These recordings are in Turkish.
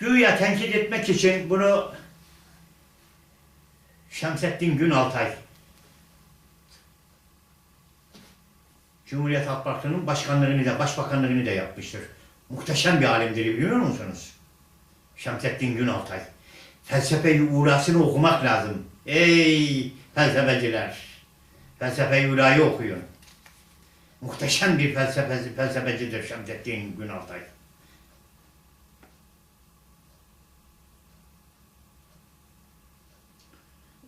Güya tenkit etmek için bunu Şemsettin Günaltay Cumhuriyet Halk Partisi'nin başkanlığını da başbakanlığını da yapmıştır. Muhteşem bir alimdir biliyor musunuz? Şemsettin Günaltay. Felsefe-i uğrasını okumak lazım. Ey felsefeciler! Felsefe-i uğrayı okuyun. Muhteşem bir felsefeci, felsefecidir Şemsettin Günaltay.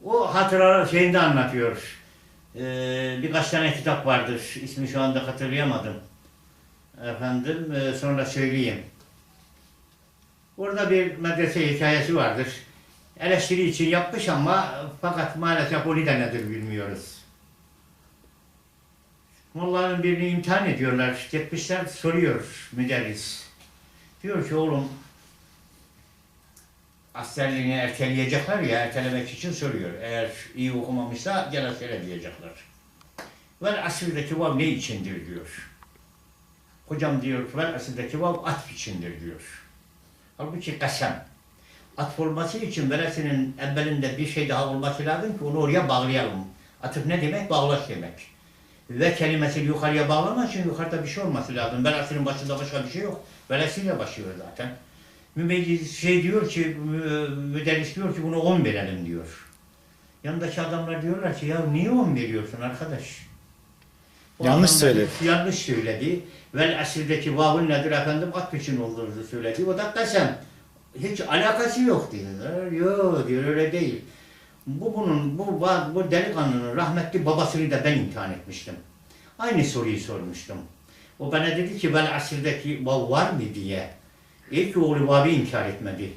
O hatıralar şeyinde anlatıyor. Ee, birkaç tane kitap vardır. İsmi şu anda hatırlayamadım. Efendim e, sonra söyleyeyim. Orada bir medrese hikayesi vardır. Eleştiri için yapmış ama fakat maalesef o nedir bilmiyoruz. Mollaların birini imtihan ediyorlar. Gitmişler soruyor müderris. Diyor ki oğlum askerliğini erteleyecekler ya ertelemek için soruyor. Eğer iyi okumamışsa gel askere diyecekler. Vel asırdaki vav ne içindir diyor. Hocam diyor vel asırdaki vav atf içindir diyor. Halbuki kasem. Atf olması için veresinin evvelinde bir şey daha olması lazım ki onu oraya bağlayalım. Atıf ne demek? Bağlaş demek. Ve kelimesini yukarıya bağlamak için yukarıda bir şey olması lazım. Veresinin başında başka bir şey yok. Veresiyle başlıyor zaten. Mümeyyiz şey diyor ki, mü- müderris diyor ki bunu 10 verelim diyor. Yanındaki adamlar diyorlar ki ya niye 10 veriyorsun arkadaş? Bu Yanlış söyledi. Yanlış söyledi. Vel asildeki vavun nedir efendim? At için olduğunu söyledi. O da kasem. Hiç alakası yok diyorlar. Yok diyor öyle değil. Bu bunun, bu, bu, bu delikanlının rahmetli babasını da ben imtihan etmiştim. Aynı soruyu sormuştum. O bana dedi ki vel asirdeki vav var mı diye. İlk oğlu vav'ı inkar etmedi.